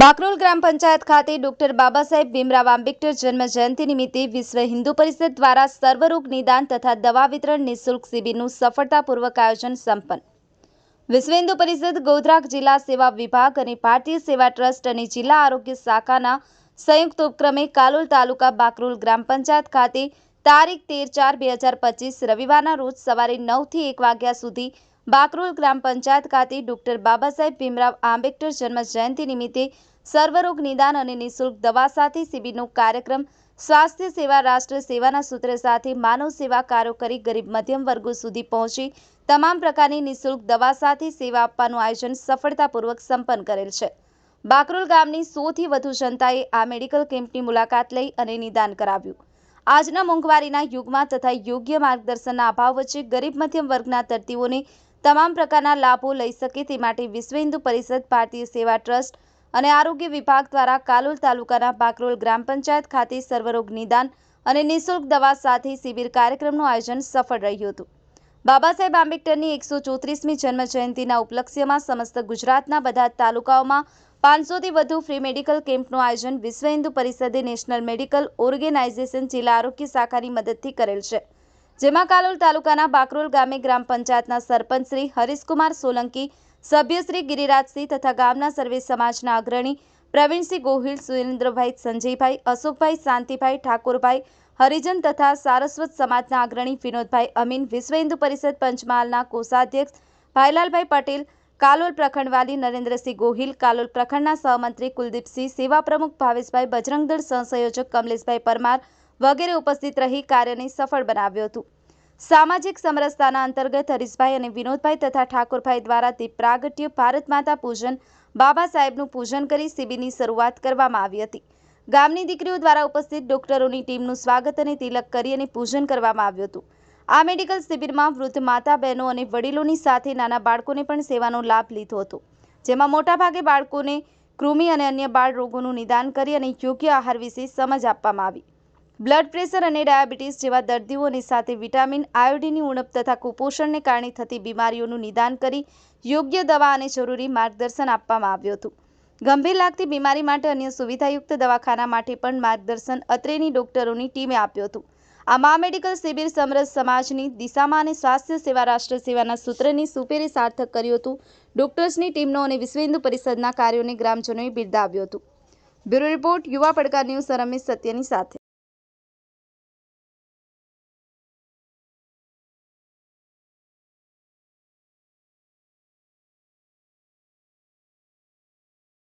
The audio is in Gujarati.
બાકરોલ ગ્રામ પંચાયત ખાતે ડોક્ટર બાબા સાહેબ ભીમરાવ આંબેડકર જન્મ જયંતિ નિમિત્તે વિશ્વ હિન્દુ પરિષદ દ્વારા સર્વરોગ નિદાન તથા દવા વિતરણ નિઃશુલ્ક શિબિરનું સફળતાપૂર્વક આયોજન સંપન્ન. વિશ્વ હિન્દુ પરિષદ ગોધરાક જિલ્લા સેવા વિભાગ અને ભારતીય સેવા ટ્રસ્ટ અને જિલ્લા આરોગ્ય શાખાના સંયુક્ત ઉપક્રમે કાલોલ તાલુકા બાકરોલ ગ્રામ પંચાયત ખાતે તારીખ તેર ચાર બે હજાર પચીસ રવિવારના રોજ સવારે નવથી એક વાગ્યા સુધી બાકરોલ ગ્રામ પંચાયત ખાતે ડોક્ટર બાબાસાહેબ ભીમરાવ આંબેડકર જન્મ જયંતિ નિમિત્તે સર્વરોગ નિદાન અને નિઃશુલ્ક દવા સાથે શિબિરનો કાર્યક્રમ સ્વાસ્થ્ય સેવા, રાષ્ટ્ર સેવાના સૂત્ર સાથે માનવ સેવા કાર્યો કરી ગરીબ મધ્યમ વર્ગો સુધી પહોંચી તમામ પ્રકારની નિઃશુલ્ક દવા સાથે સેવા આપવાનું આયોજન સફળતાપૂર્વક સંપન્ન કરેલ છે. બાકરોલ ગામની સોથી વધુ જનતાએ આ મેડિકલ કેમ્પની મુલાકાત લઈ અને નિદાન કરાવ્યું. આજના મોંઘવારીના યુગમાં તથા યોગ્ય માર્ગદર્શનના અભાવ વચ્ચે ગરીબ મધ્યમ વર્ગના દર્દીઓને તમામ પ્રકારના લાભો લઈ શકે તે માટે વિશ્વ હિન્દુ પરિષદ, ભારતીય સેવા ટ્રસ્ટ અને આરોગ્ય વિભાગ દ્વારા કાલોલ તાલુકાના બાકરોલ ગ્રામ પંચાયત ખાતે સર્વરોગ નિદાન અને નિઃશુલ્ક દવા સાથે શિબિર કાર્યક્રમનું આયોજન સફળ રહ્યું હતું. બાબા સાહેબ આંબેડકરની એકસો ચોત્રીસમી જન્મ જયંતિના ઉપલક્ષ્યમાં સમસ્ત ગુજરાતના બધા તાલુકાઓમાં પાંચસોથી વધુ ફ્રી મેડિકલ કેમ્પનું આયોજન વિશ્વ હિન્દુ પરિષદે નેશનલ મેડિકલ ઓર્ગેનાઇઝેશન જિલ્લા આરોગ્ય શાખાની મદદથી કરેલ છે. જેમાં કાલોલ તાલુકાના બાકરોલ ગામે ગ્રામ પંચાયતના સરપંચ શ્રી હરીશકુમાર સોલંકી, સભ્ય શ્રી ગિરિરાજસિંહ તથા ગામના સર્વે સમાજના અગ્રણી પ્રવીણસિંહ ગોહિલ, સુરેન્દ્રભાઈ સંજયભાઈ, અશોકભાઈ શાંતિભાઈ ઠાકોરભાઈ, હરિજન તથા સારસ્વત સમાજના અગ્રણી વિનોદભાઈ અમીન, વિશ્વ હિન્દુ પરિષદ પંચમહાલના કોષાધ્યક્ષ ભાઈલાલભાઈ પટેલ, કાલોલ પ્રખંડવાલી નરેન્દ્રસિંહ ગોહિલ, કાલોલ પ્રખંડના સહમંત્રી કુલદીપસિંહ, સેવા પ્રમુખ ભાવેશભાઈ બજરંગદળ સહસંયોજક કમલેશભાઈ પરમાર વગેરે ઉપસ્થિત રહી કાર્યને સફળ બનાવ્યું હતું. સામાજિક સમરસતાના અંતર્ગત હરીશભાઈ અને વિનોદભાઈ તથા ઠાકોરભાઈ દ્વારા તે પ્રાગટ્ય ભારત માતા પૂજન, બાબા સાહેબનું પૂજન કરી શિબિરની શરૂઆત કરવામાં આવી હતી. ગામની દીકરીઓ દ્વારા ઉપસ્થિત ડોક્ટરોની ટીમનું સ્વાગત અને તિલક કરી અને પૂજન કરવામાં આવ્યું હતું. આ મેડિકલ શિબિરમાં વૃદ્ધ માતા, બહેનો અને વડીલોની સાથે નાના બાળકોને પણ સેવાનો લાભ લીધો હતો. જેમાં મોટાભાગે બાળકોને કૃમિ અને અન્ય બાળ રોગોનું નિદાન કરી અને યોગ્ય આહાર વિશે સમજ આપવામાં આવી. બ્લડ પ્રેશર અને ડાયાબિટીસ જેવા દર્દીઓની સાથે વિટામિન, આયોડીનની ઉણપ તથા કુપોષણને કારણે થતી બીમારીઓનું નિદાન કરી યોગ્ય દવા અને જરૂરી માર્ગદર્શન આપવામાં આવ્યું હતું. ગંભીર લાગતી બીમારી માટે અન્ય સુવિધાયુક્ત દવાખાના માટે પણ માર્ગદર્શન અત્રેની ડોક્ટરોની ટીમે આપ્યું હતું. આ મેડિકલ શિબિર સમરસ સમાજની દિશામાં અને સ્વાસ્થ્ય સેવા રાષ્ટ્ર સેવાના સૂત્રની સુપેરે સાર્થક કર્યું હતું. ડોક્ટર્સની ટીમનો અને વિશ્વ હિન્દુ પરિષદના કાર્યોને ગ્રામજનોએ બિરદાવ્યું હતું. બ્યુરો રિપોર્ટ, યુવા પડકાર ન્યૂઝ રમેશ સત્યની સાથે.